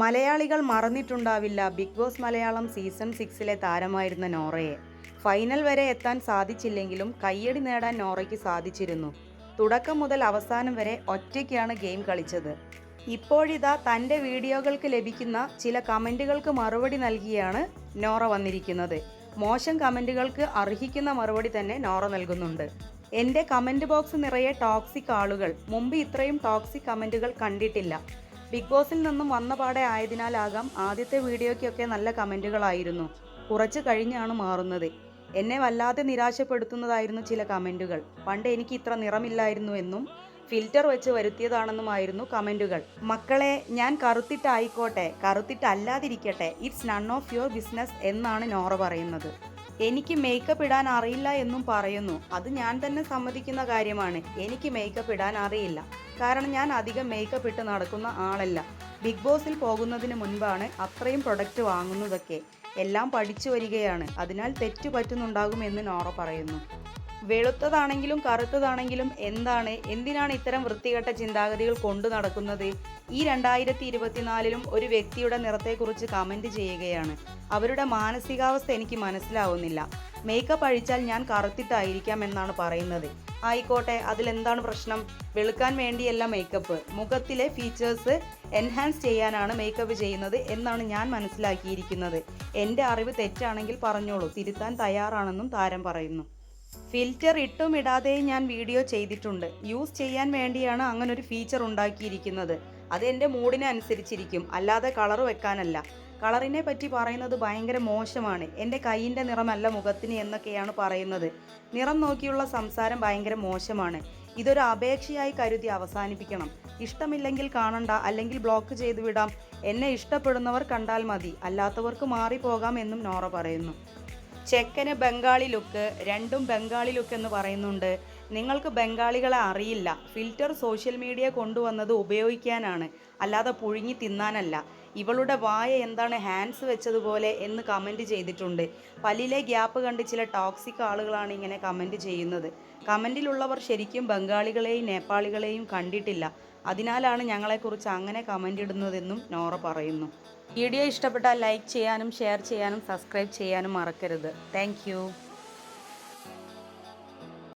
മലയാളികൾ മറന്നിട്ടുണ്ടാവില്ല. Big boss Malayalam season സിക്സിലെ താരമായിരുന്ന നോറയെ. ഫൈനൽ വരെ എത്താൻ സാധിച്ചില്ലെങ്കിലും കയ്യടി നേടാൻ നോറയ്ക്ക് സാധിച്ചിരുന്നു. തുടക്കം മുതൽ അവസാനം വരെ ഒറ്റയ്ക്കാണ് ഗെയിം കളിച്ചത്. ഇപ്പോഴിതാ തന്റെ വീഡിയോകൾക്ക് ലഭിക്കുന്ന ചില കമന്റുകൾക്ക് മറുപടി നൽകിയാണ് നോറ വന്നിരിക്കുന്നത്. മോശം കമന്റുകൾക്ക് അർഹിക്കുന്ന മറുപടി തന്നെ നോറ നൽകുന്നുണ്ട്. എന്റെ കമന്റ് ബോക്സ് നിറയെ ടോക്സിക് ആളുകൾ. മുമ്പ് ഇത്രയും ടോക്സിക് കമന്റുകൾ കണ്ടിട്ടില്ല. ബിഗ് ബോസിൽ നിന്നും വന്ന പാടെ ആയതിനാലാകാം ആദ്യത്തെ വീഡിയോയ്ക്കൊക്കെ നല്ല കമന്റുകളായിരുന്നു. കുറച്ച് കഴിഞ്ഞാണ് മാറുന്നത്. എന്നെ വല്ലാതെ നിരാശപ്പെടുത്തുന്നതായിരുന്നു ചില കമന്റുകൾ. പണ്ട് എനിക്ക് ഇത്ര നിറമില്ലായിരുന്നു എന്നും ഫിൽറ്റർ വെച്ച് വരുത്തിയതാണെന്നുമായിരുന്നു കമന്റുകൾ. മക്കളെ ഞാൻ കറുത്തിട്ടായിക്കോട്ടെ കറുത്തിട്ടല്ലാതിരിക്കട്ടെ it's none of your business എന്നാണ് നോറ പറയുന്നത്. എനിക്ക് മേക്കപ്പ് ഇടാൻ അറിയില്ല എന്നും പറയുന്നു. അത് ഞാൻ തന്നെ സമ്മതിക്കുന്ന കാര്യമാണ്. എനിക്ക് മേക്കപ്പ് ഇടാൻ അറിയില്ല. കാരണം ഞാൻ അധികം മേക്കപ്പ് ഇട്ട് നടക്കുന്ന ആളല്ല. ബിഗ് ബോസിൽ പോകുന്നതിന് മുൻപാണ് അത്രയും പ്രൊഡക്റ്റ് വാങ്ങുന്നതൊക്കെ. എല്ലാം പഠിച്ചു വരികയാണ്. അതിനാൽ തെറ്റു പറ്റുന്നുണ്ടാകുമെന്ന് നോറ പറയുന്നു. വെളുത്തതാണെങ്കിലും കറുത്തതാണെങ്കിലും എന്താണ്? എന്തിനാണ് ഇത്തരം വൃത്തികെട്ട ചിന്താഗതികൾ കൊണ്ടു നടക്കുന്നത്? ഈ രണ്ടായിരത്തി ഇരുപത്തിനാലിലും ഒരു വ്യക്തിയുടെ നിറത്തെക്കുറിച്ച് കമന്റ് ചെയ്യുകയാണ്. അവരുടെ മാനസികാവസ്ഥ എനിക്ക് മനസ്സിലാവുന്നില്ല. മേക്കപ്പ് അഴിച്ചാൽ ഞാൻ കറുത്തിട്ടായിരിക്കാം എന്നാണ് പറയുന്നത്. ആയിക്കോട്ടെ അതിലെന്താണ് പ്രശ്നം? വെളുക്കാൻ വേണ്ടിയല്ല മേക്കപ്പ് മുഖത്തിലെ ഫീച്ചേഴ്സ് എൻഹാൻസ് ചെയ്യാനാണ് മേക്കപ്പ് ചെയ്യുന്നത് എന്നാണ് ഞാൻ മനസ്സിലാക്കിയിരിക്കുന്നത്. എന്റെ അറിവ് തെറ്റാണെങ്കിൽ പറഞ്ഞോളൂ. തിരുത്താൻ തയ്യാറാണെന്നും താരം പറയുന്നു. ഫിൽറ്റർ ഇട്ടും ഇടാതെയും ഞാൻ വീഡിയോ ചെയ്തിട്ടുണ്ട്. യൂസ് ചെയ്യാൻ വേണ്ടിയാണ് അങ്ങനെ ഒരു ഫീച്ചർ ഉണ്ടാക്കിയിരിക്കുന്നത്. അത് എന്റെ മൂഡിനെ അനുസരിച്ചിരിക്കും. അല്ലാതെ കളർ വെക്കാനല്ല. കളറിനെ പറ്റി പറയുന്നത് ഭയങ്കര മോശമാണ്. എന്റെ കൈയിന്റെ നിറമല്ല മുഖത്തിന് എന്നൊക്കെയാണ് പറയുന്നത്. നിറം നോക്കിയുള്ള സംസാരം ഭയങ്കര മോശമാണ്. ഇതൊരു അപേക്ഷയായി കരുതി അവസാനിപ്പിക്കണം. ഇഷ്ടമില്ലെങ്കിൽ കാണണ്ട. അല്ലെങ്കിൽ ബ്ലോക്ക് ചെയ്തു വിടാം എന്നെ ഇഷ്ടപ്പെടുന്നവർ കണ്ടാൽ മതി. അല്ലാത്തവർക്ക് മാറിപ്പോകാം എന്നും നോറ പറയുന്നു. ചെക്കന് ബംഗാളി ലുക്ക് രണ്ടും ബംഗാളി ലുക്ക് എന്ന് പറയുന്നുണ്ട്. നിങ്ങൾക്ക് ബംഗാളികളെ അറിയില്ല. ഫിൽറ്റർ സോഷ്യൽ മീഡിയ കൊണ്ടുവന്നത് ഉപയോഗിക്കാനാണ്. അല്ലാതെ പുഴുങ്ങി തിന്നാനല്ല. ഇവളുടെ വായ എന്താണ് ഹാൻഡ്സ് വെച്ചതുപോലെ എന്ന് കമന്റ് ചെയ്തിട്ടുണ്ട്. പല്ലിലെ ഗ്യാപ്പ് കണ്ട് ചില ടോക്സിക് ആളുകളാണ് ഇങ്ങനെ കമന്റ് ചെയ്യുന്നത്. കമന്റിലുള്ളവർ ശരിക്കും ബംഗാളികളെയും നേപ്പാളികളെയും കണ്ടിട്ടില്ല. അതിനാലാണ് ഞങ്ങളെക്കുറിച്ച് അങ്ങനെ കമന്റ് ഇടുന്നതെന്നും നോറ പറയുന്നു. വീഡിയോ ഇഷ്ടപ്പെട്ടാൽ ലൈക്ക് ചെയ്യാനും ഷെയർ ചെയ്യാനും സബ്സ്ക്രൈബ് ചെയ്യാനും മറക്കരുത്. താങ്ക്